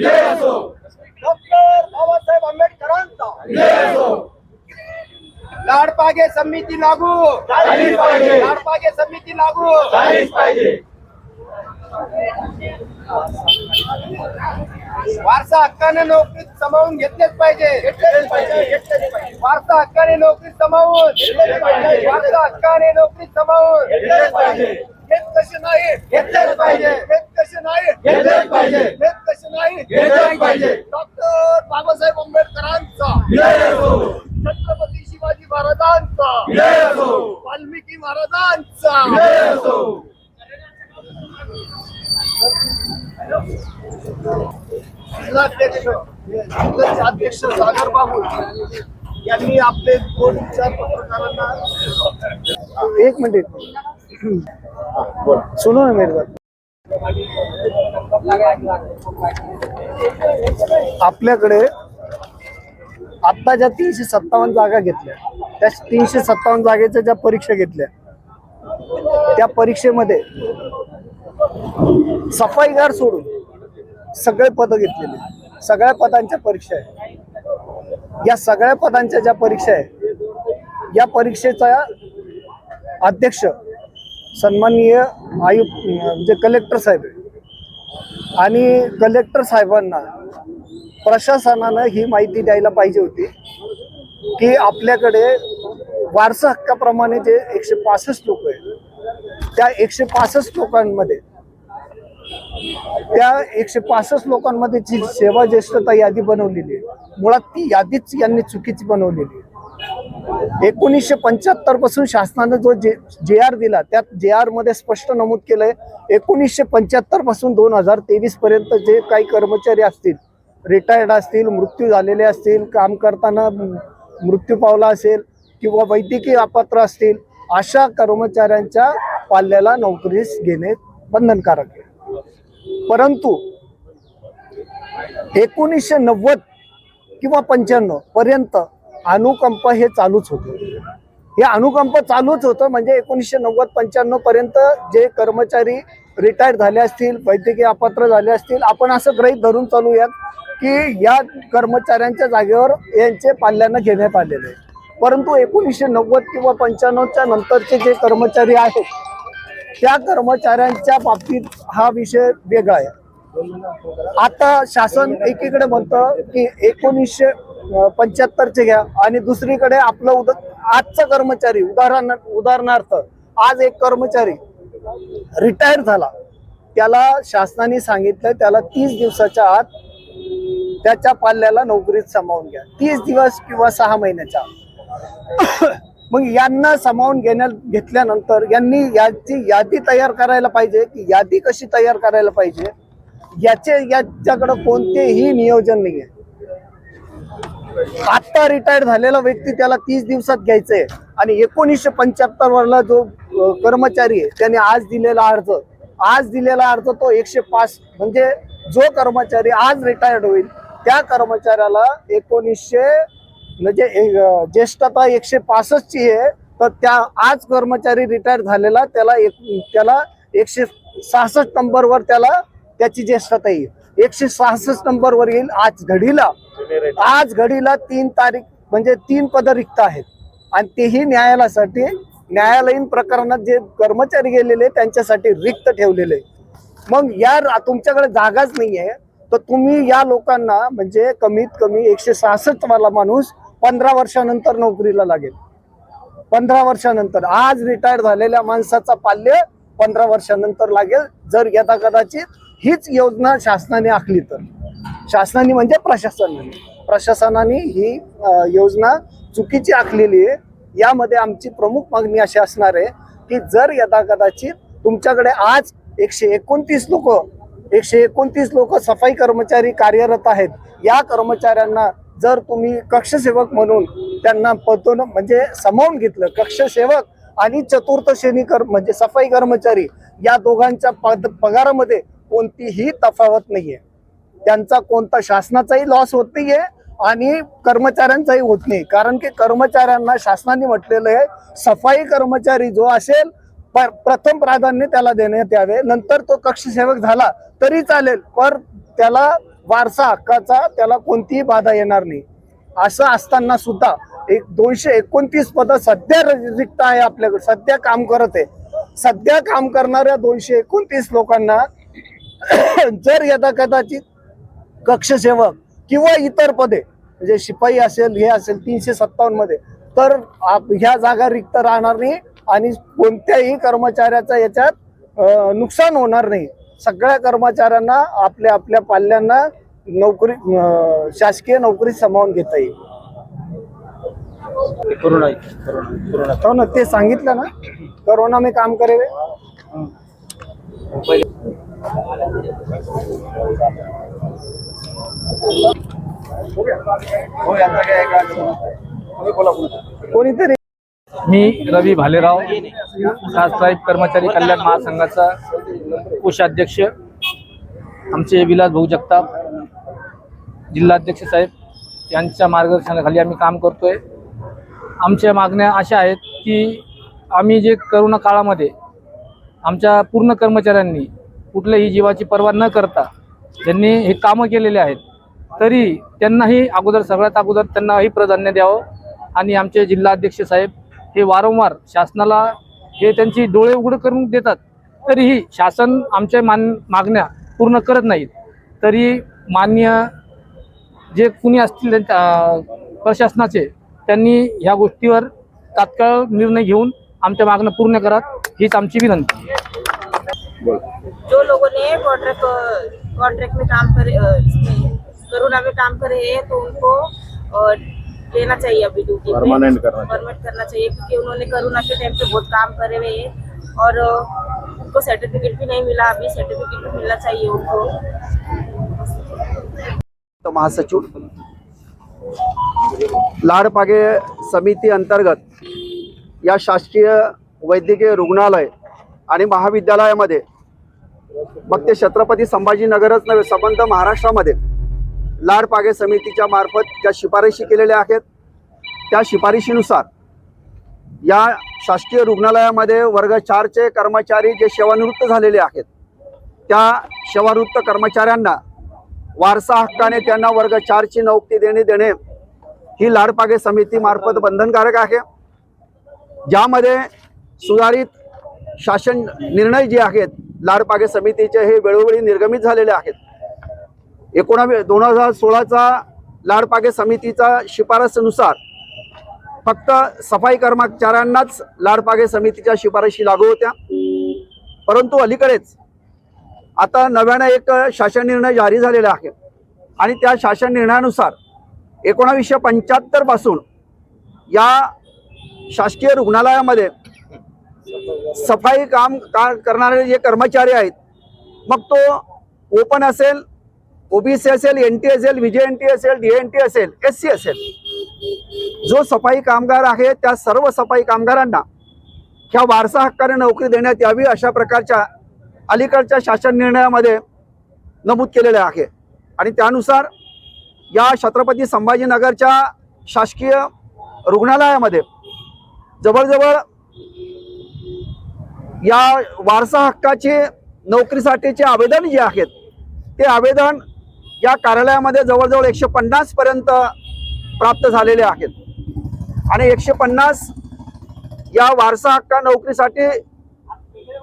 Doctor Babasaheb आंबेडकरांचा. लाडपागे समिती लागू. लाडपागे समिती लागू. वारसा हक्काने नोकरीत समावून घेतलेच पाहिजे. वारसा हक्काने नोकरीत समावून. वारसा हक्काने नोकरीत समावून. घेतलेच पाहिजे. घेत कसे नाही? घेतलेच पाहिजे. घेत कसे नाही? घेतलेच पाहिजे. घेत कसे नाही? घेतलेच पाहिजे. डॉक्टर बाबासाहेब आंबेडकरांचा. छत्रपती शिवाजी महाराजांचा. वाल्मिकी महाराजांचा. अध्यक्ष सागर बाबू यांनी आपले दोन विचार पत्रकारांना एक मिनिट. सुनो ना मेरी बात आपल्याकडे आता ज्या तीनशे सत्तावन्न जागा घेतल्या. त्या तीनशे सत्तावन्न जागेच्या ज्या परीक्षा घेतल्या त्या परीक्षेमध्ये सफाईगार सोडून सगळे पद घेतलेले सगळ्या पदांच्या परीक्षा आहे या सगळ्या पदांच्या ज्या परीक्षा आहे या परीक्षेचा अध्यक्ष सन्माननीय आयुक्त म्हणजे कलेक्टर साहेब आणि कलेक्टर साहेबांना प्रशासनानं ही माहिती द्यायला पाहिजे होती की आपल्याकडे वारसा हक्काप्रमाणे जे एकशे पासष्ट लोक आहेत त्या एकशे पासष्ट लोकांमध्ये त्या एकशे पासष्ट लोकांमध्ये जी सेवा ज्येष्ठता यादी बनवलेली आहे मुळात ती यादीच यांनी चुकीची बनवलेली आहे. एकोणीसशे पंच्याहत्तरपासून शासनानं जो जे जे आर दिला त्यात जे आरमध्ये स्पष्ट नमूद केलंय एकोणीसशे पंच्याहत्तरपासून दोन हजार तेवीस पर्यंत जे काही कर्मचारी असतील रिटायर्ड असतील मृत्यू झालेले असतील काम करताना मृत्यू पावला असेल किंवा वैद्यकीय अपात्र असतील अशा कर्मचाऱ्यांच्या पाल्याला नोकरीस घेणे बंधनकारक आहे. परंतु एकोणीसशे नव्वद किंवा पंच्याण्णव पर्यंत अनुकंप हे चालूच होतं. हे अनुकंप चालूच होतं म्हणजे एकोणीसशे नव्वद पंच्याण्णव पर्यंत जे कर्मचारी रिटायर झाले असतील वैद्यकीय अपात्र झाले असतील आपण असं ग्रहित धरून चालूयात की या कर्मचाऱ्यांच्या जागेवर यांचे पाल्यानं घेण्यात आलेले आहे परंतु एकोणीसशे नव्वद किंवा पंच्याण्णवच्या नंतरचे जे कर्मचारी आहेत त्या कर्मचाऱ्यांच्या बाबतीत हा विषय वेगळा आहे. आता शासन एकीकडे म्हणतं की एकोणीसशे पंच्याहत्तरचे घ्या. आणि दुसरीकडे आपलं उद आजचा कर्मचारी उदाहरण उदाहरणार्थ आज एक कर्मचारी रिटायर झाला. त्याला शासनाने सांगितलं त्याला तीस दिवसाच्या आत त्याच्या पाल्याला नोकरीत सामावून घ्या. तीस दिवस किंवा सहा महिन्याच्या आत. मग यांना सामावून घेण्या घेतल्यानंतर यांनी याची यादी तयार करायला पाहिजे की यादी कशी तयार करायला पाहिजे याचे याच्याकडं कोणतेही नियोजन नाही आहे आता रिटायर्ड झालेला व्यक्ती त्याला तीस दिवसात घ्यायचंय. आणि एकोणीसशे पंच्याहत्तर वरला जो कर्मचारी आहे त्याने आज दिलेला अर्ज. आज दिलेला अर्ज तो एकशे पाच म्हणजे जो कर्मचारी आज रिटायर्ड होईल त्या कर्मचाऱ्याला एकोणीसशे म्हणजे ज्येष्ठता एकशे पासष्टची आहे तर त्या आज कर्मचारी रिटायर झालेला त्याला एक त्याला एकशे सहासष्ट नंबरवर त्याला त्याची ज्येष्ठता येईल. एकशे सहासष्ट नंबरवर येईल. आज घडीला आज घडीला तीन तारीख म्हणजे तीन पद रिक्त आहेत. आणि तेही न्यायालयासाठी न्यायालयीन प्रकरणात जे कर्मचारी गेलेले त्यांच्यासाठी रिक्त ठेवलेले मग या तुमच्याकडे जागाच नाहीये. तर तुम्ही या लोकांना म्हणजे कमीत कमी एकशे सहासष्ट वाला माणूस पंधरा वर्षानंतर नोकरीला लागेल. पंधरा वर्षानंतर. आज रिटायर झालेल्या माणसाचा पाल्य पंधरा वर्षानंतर लागेल. जर यदा कदाचित हीच योजना शासनाने आखली तर. शासनाने म्हणजे प्रशासनाने. प्रशासनाने ही योजना चुकीची आखलेली आहे. यामध्ये आमची प्रमुख मागणी अशी असणार आहे की जर यदाकदाचित तुमच्याकडे आज एकशे एकोणतीस लोक एकशे एकोणतीस लोक सफाई कर्मचारी कार्यरत आहेत या कर्मचाऱ्यांना जर तुम्ही कक्षसेवक म्हणून त्यांना पदोन म्हणजे समावून घेतलं कक्षसेवक आणि चतुर्थ श्रेणी कर म्हणजे सफाई कर्मचारी या दोघांच्या पद पगारामध्ये कोणतीही तफावत नाहीये. त्यांचा कोणता शासनाचाही लॉस होत नाहीये आणि कर्मचाऱ्यांचाही होत नाही. कारण की कर्मचाऱ्यांना शासनाने म्हटलेलं आहे सफाई कर्मचारी जो असेल प्रथम प्राधान्य त्याला देण्यात यावे. नंतर तो कक्षसेवक झाला तरी चालेल पर त्याला वारसा हक्काचा त्याला कोणतीही बाधा येणार नाही. असं असताना सुद्धा एक दोनशे एकोणतीस पदं सध्या रिक्त आहे आपल्याकडे सध्या काम करत आहे. सध्या काम करणाऱ्या दोनशे एकोणतीस लोकांना जर यदा कदाचित कक्षसेवक किंवा इतर पदे म्हणजे शिपाई असेल हे असेल तीनशे सत्तावन्नमध्ये तर ह्या जागा रिक्त राहणार नाही आणि कोणत्याही कर्मचाऱ्याचा याच्यात नुकसान होणार नाही. सगळ्या कर्मचाऱ्यांना आपल्या आपल्या पाल्यांना नोकरी शासकीय नोकरी सामावून घेता येईल. कोरोना कोरोना हो ना ते सांगितलं ना. करोना मी काम करेवे कोणीतरी? मी रवी भालेराव साहेब कर्मचारी कल्याण महासंघाचा कोषाध्यक्ष आमचे विलास भाऊ जगताप जिल्हाध्यक्ष साहेब यांच्या मार्गदर्शनाखाली आम्ही काम करतोय. आमच्या मागण्या अशा आहेत की आम्ही जे करोना काळामध्ये आमच्या पूर्ण कर्मचाऱ्यांनी कुठल्याही जीवाची पर्वा न करता त्यांनी हे कामं केलेले आहेत तरी त्यांनाही अगोदर सगळ्यात अगोदर त्यांनाही प्राधान्य द्यावं आणि आमचे जिल्हाध्यक्ष साहेब हे वारंवार शासनाला हे त्यांची डोळे उघड करून देतात तरीही शासन आमच्या मान मागण्या पूर्ण करत नाहीत. तरी मान्य जे कुणी असतील प्रशासनाचे त्यांनी ह्या गोष्टीवर तात्काळ निर्णय घेऊन आमच्या मागण्या पूर्ण करात हीच आमची विनंती. जो लोगों ने कॉन्ट्रैक्ट कॉन्ट्रैक्ट में काम करे कोरोना में काम करे हैं तो उनको लेना चाहिए अभी ड्यूटी परमानेंट करना परमानेंट करना चाहिए क्योंकि उन्होंने कोरोना के टाइम पे बहुत काम करे हुए हैं। और उनको सर्टिफिकेट भी नहीं मिला अभी सर्टिफिकेट भी मिलना चाहिए उनको। महासचिव लाडपागे समिती अंतर्गत या शासकीय वैद्यकीय रुग्णालय आणि महाविद्यालयामध्ये मग ते छत्रपती संभाजीनगरच नव्हे संबंध महाराष्ट्रामध्ये लाडपागे समितीच्या मार्फत ज्या शिफारशी केलेल्या आहेत त्या शिफारशीनुसार या शासकीय रुग्णालयामध्ये वर्ग चारचे कर्मचारी जे सेवानिवृत्त झालेले आहेत त्या सेवानिवृत्त कर्मचाऱ्यांना वारसा हक्काने त्यांना वर्ग चारची नोकरी देणे देणे ही लाडपागे समितीमार्फत बंधनकारक आहे. ज्यामध्ये सुधारित शासन निर्णय जे आहेत लाडपागे समितीचे हे वेळोवेळी निर्गमित झालेले आहेत. एकोणावे दोन हजार सोळाचा लाडपागे समितीचा शिफारसनुसार फक्त सफाई कर्मचाऱ्यांनाच लाडपागे समितीच्या शिफारशी लागू होत्या. परंतु अलीकडेच आता नव्यानं एक शासन निर्णय जारी झालेला आहे आणि त्या शासन निर्णयानुसार एकोणावीसशे पंच्याहत्तरपासून या शासकीय रुग्णालयामध्ये सफाई काम का करणारे जे कर्मचारी आहेत मग तो ओपन असेल ओबीसी असेल एन टी असेल विजय एन टी असेल डी एन टी असेल एस सी असेल जो सफाई कामगार आहे त्या सर्व सफाई कामगारांना ह्या वारसा हक्काने नोकरी देण्यात यावी अशा प्रकारच्या अलीकडच्या शासन निर्णयामध्ये नमूद केलेले आहे. आणि त्यानुसार या छत्रपती संभाजीनगरच्या शासकीय रुग्णालयामध्ये जवळजवळ या वारसा हक्काचे नोकरीसाठीचे आवेदन जे आहेत ते आवेदन या कार्यालयामध्ये जवळजवळ एकशे पन्नासपर्यंत प्राप्त झालेले आहेत. आणि एकशे पन्नास या वारसा हक्का नोकरीसाठी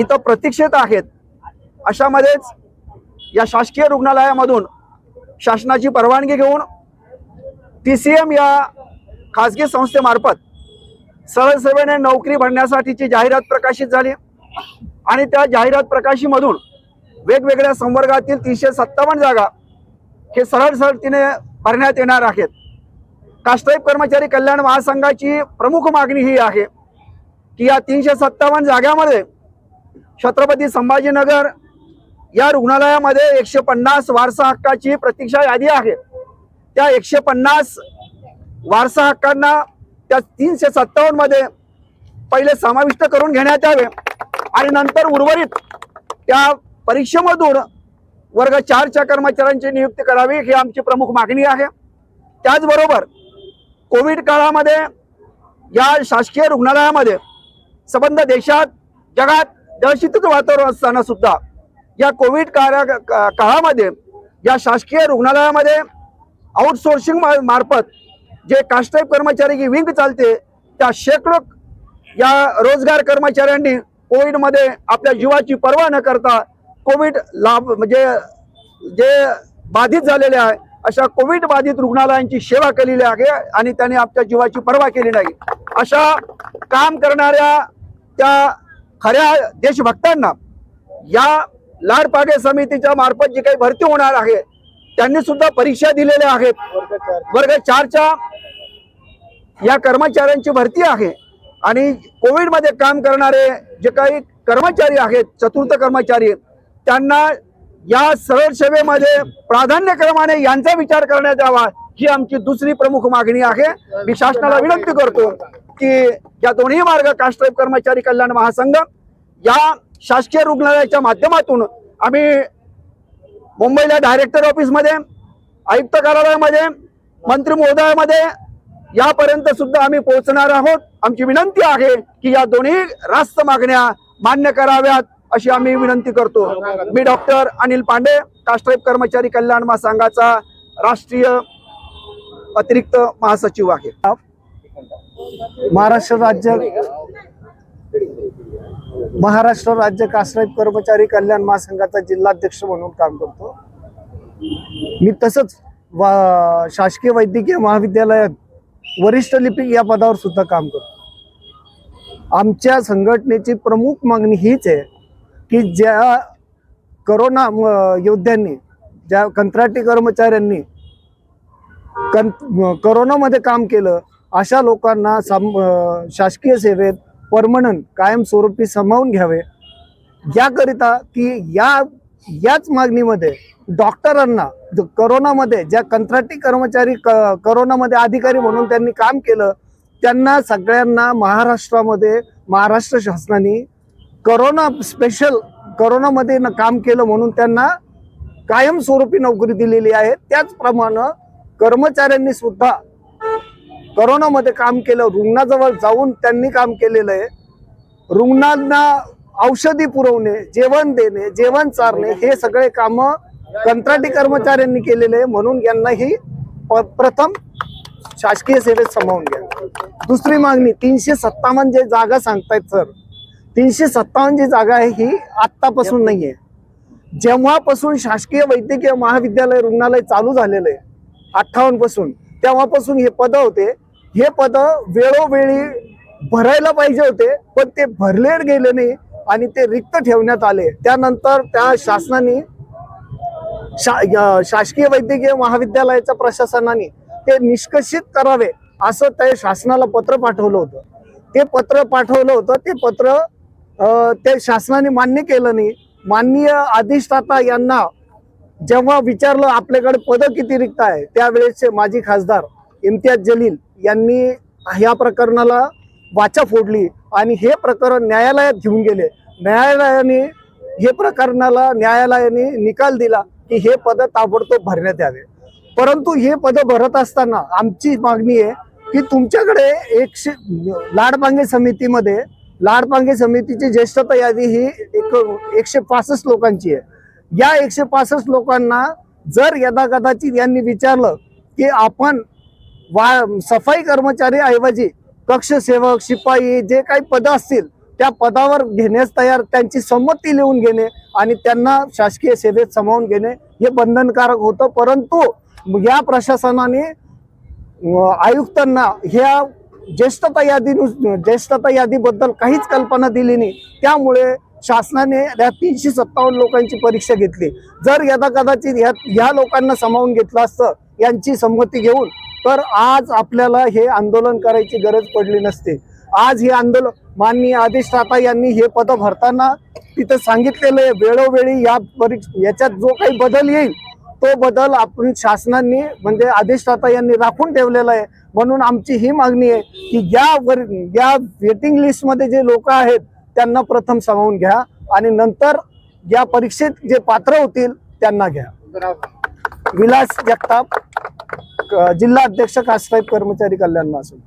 इथं प्रतीक्षेत आहेत अशामध्येच या शासकीय रुग्णालयामधून शासनाची परवानगी घेऊन टी सी एम या खाजगी संस्थेमार्फत सरळ सेवेने नोकरी भरण्यासाठीची जाहिरात प्रकाशित झाली. आणि त्या जाहिरात प्रकाशीमधून वेगवेगळ्या संवर्गातील तीनशे सत्तावन्न जागा हे सरळ सरळतीने भरण्यात येणार आहेत. कास्टाईप कर्मचारी कल्याण महासंघाची प्रमुख मागणी ही आहे की या तीनशे सत्तावन्न जागामध्ये छत्रपती संभाजीनगर या रुग्णालयामध्ये एकशे पन्नास वारसा हक्काची प्रतीक्षा यादी आहे. त्या एकशे पन्नास वारसा हक्कांना त्या तीनशे सत्तावन्नमध्ये पहिले समाविष्ट करून घेण्यात यावे. आणि नंतर उर्वरित त्या परीक्षेमधून वर्ग चारच्या कर्मचाऱ्यांची नियुक्ती करावी ही आमची प्रमुख मागणी आहे. त्याचबरोबर कोविड काळामध्ये या शासकीय रुग्णालयामध्ये संबंध देशात जगात दहशतीचं वातावरण असताना सुद्धा या कोविड काळा का- काळामध्ये या शासकीय रुग्णालयामध्ये आउटसोर्सिंग मार्फत जे कास्टाईप कर्मचारी की विंग चालते त्या शेकडो या रोजगार कर्मचाऱ्यांनी कोविडमध्ये आपल्या जीवाची पर्वा न करता कोविड लाभ म्हणजे जे बाधित झालेले आहे अशा कोविड बाधित रुग्णालयांची सेवा केलेली आहे आणि त्यांनी आपल्या जीवाची पर्वा केली नाही. अशा काम करणाऱ्या त्या खऱ्या देशभक्तांना या लाडपागे समितीच्या मार्फत जी काही भरती होणार आहे त्यांनी सुद्धा परीक्षा दिलेल्या आहेत. वर्ग चारच्या या कर्मचाऱ्यांची भरती आहे. आणि कोविडमध्ये काम करणारे जे काही कर्मचारी आहेत चतुर्थ कर्मचारी त्यांना या सरळ सेवेमध्ये प्राधान्यक्रमाने यांचा विचार करण्यात यावा ही आमची दुसरी प्रमुख मागणी आहे. मी शासनाला विनंती करतो की या दोन्ही मार्ग कास्ट्राईब कर्मचारी कल्याण महासंघ या शासकीय रुग्णालयाच्या माध्यमातून आम्ही मुंबईला डायरेक्टर ऑफिसमध्ये आयुक्त कार्यालयामध्ये मंत्री महोदयामध्ये यापर्यंत सुद्धा आम्ही पोहोचणार आहोत. आमची विनंती आहे की या दोन्ही रास्त मागण्या मान्य कराव्यात अशी आम्ही विनंती करतो. मी डॉक्टर अनिल पांडे कास्ट्राईब कर्मचारी कल्याण महासंघाचा राष्ट्रीय अतिरिक्त महासचिव आहे. महाराष्ट्र राज्य महाराष्ट्र राज्य कासराईब कर्मचारी कल्याण महासंघाचा जिल्हाध्यक्ष म्हणून काम करतो. मी तसंच वा शासकीय वैद्यकीय महाविद्यालयात वरिष्ठ लिपिक या पदावर सुद्धा काम करतो. आमच्या संघटनेची प्रमुख मागणी हीच आहे की ज्या करोना योद्ध्यांनी ज्या कंत्राटी कर्मचाऱ्यांनी कं करोनामध्ये काम केलं अशा लोकांना सम शासकीय सेवेत परमनंट कायमस्वरूपी सामावून घ्यावे. याकरिता की या याच मागणीमध्ये डॉक्टरांना करोनामध्ये ज्या कंत्राटी कर्मचारी क करोनामध्ये अधिकारी म्हणून त्यांनी काम केलं त्यांना सगळ्यांना महाराष्ट्रामध्ये महाराष्ट्र शासनाने करोना स्पेशल करोनामध्ये न काम केलं म्हणून त्यांना कायमस्वरूपी नोकरी दिलेली आहे. त्याचप्रमाणे कर्मचाऱ्यांनी सुद्धा करोनामध्ये काम केलं रुग्णाजवळ जाऊन त्यांनी काम केलेलं आहे. रुग्णांना औषधी पुरवणे जेवण देणे जेवण चारणे हे सगळे काम कंत्राटी कर्मचाऱ्यांनी केलेले आहे. म्हणून यांना ही प- प्रथम शासकीय सेवेत सामावून घ्या. दुसरी मागणी तीनशे सत्तावन्न जे जागा सांगतायत सर तीनशे सत्तावन्न जी जागा आहे ही आत्तापासून नाहीये. जेव्हापासून शासकीय वैद्यकीय महाविद्यालय रुग्णालय चालू झालेलं आहे अठ्ठावन्नपासून तेव्हापासून हे पद होते. हे पद वेळोवेळी भरायला पाहिजे होते पण ते भरले गेले नाही आणि ते रिक्त ठेवण्यात आले. त्यानंतर त्या शासनाने शा शासकीय वैद्यकीय महाविद्यालयाच्या प्रशासनाने ते निष्कषित करावे असं त्या शासनाला पत्र पाठवलं होतं. ते पत्र पाठवलं होतं. ते पत्र अं, ते शासनाने मान्य केलं नाही. माननीय अधिष्ठाता यांना जेव्हा विचारलं आपल्याकडे पद किती रिक्त आहे? त्यावेळेसचे माजी खासदार इम्तियाज जलील यांनी ह्या प्रकरणाला वाचा फोडली आणि हे प्रकरण न्यायालयात घेऊन गेले. न्यायालयाने हे प्रकरणाला न्यायालयाने निकाल दिला की हे पद ताबडतोब भरण्यात यावे. परंतु हे पद भरत असताना आमची मागणी आहे की तुमच्याकडे एकशे लाडपांगे समितीमध्ये लाडपांगे समितीची ज्येष्ठता यादी ही एक एकशे पासष्ट लोकांची आहे. या एकशे पासष्ट लोकांना जर यदा कदाचित यांनी विचारलं की आपण वा सफाई कर्मचारी ऐवजी कक्ष सेवक शिपाई जे काही पद असतील त्या पदावर घेण्यास तयार त्यांची संमती लिहून घेणे आणि त्यांना शासकीय सेवेत सामावून घेणे हे बंधनकारक होतं. परंतु या प्रशासनाने आयुक्तांना ह्या ज्येष्ठता यादी ज्येष्ठता यादीबद्दल काहीच कल्पना दिली नाही. त्यामुळे शासनाने या तीनशे सत्तावन्न लोकांची परीक्षा घेतली. जर यदा कदाचित ह्या ह्या लोकांना सामावून घेतलं असतं यांची संमती घेऊन तर आज आपल्याला हे आंदोलन करायची गरज पडली नसते. आज हे आंदोलन माननीय अधिष्ठाता यांनी हे पद भरताना तिथं सांगितलेलं आहे वेळोवेळी या परीक्ष याच्यात जो काही बदल येईल तो बदल आपण शासनाने म्हणजे अधिष्ठाता यांनी राखून ठेवलेला आहे. म्हणून आमची ही मागणी आहे की या वर या वेटिंग लिस्टमध्ये जे लोक आहेत त्यांना प्रथम सामावून घ्या आणि नंतर या परीक्षेत जे पात्र होतील त्यांना घ्या. विलास जगताप. जिल्हा अध्यक्ष कास्ट्राईब कर्मचारी कल्याण महासंघ.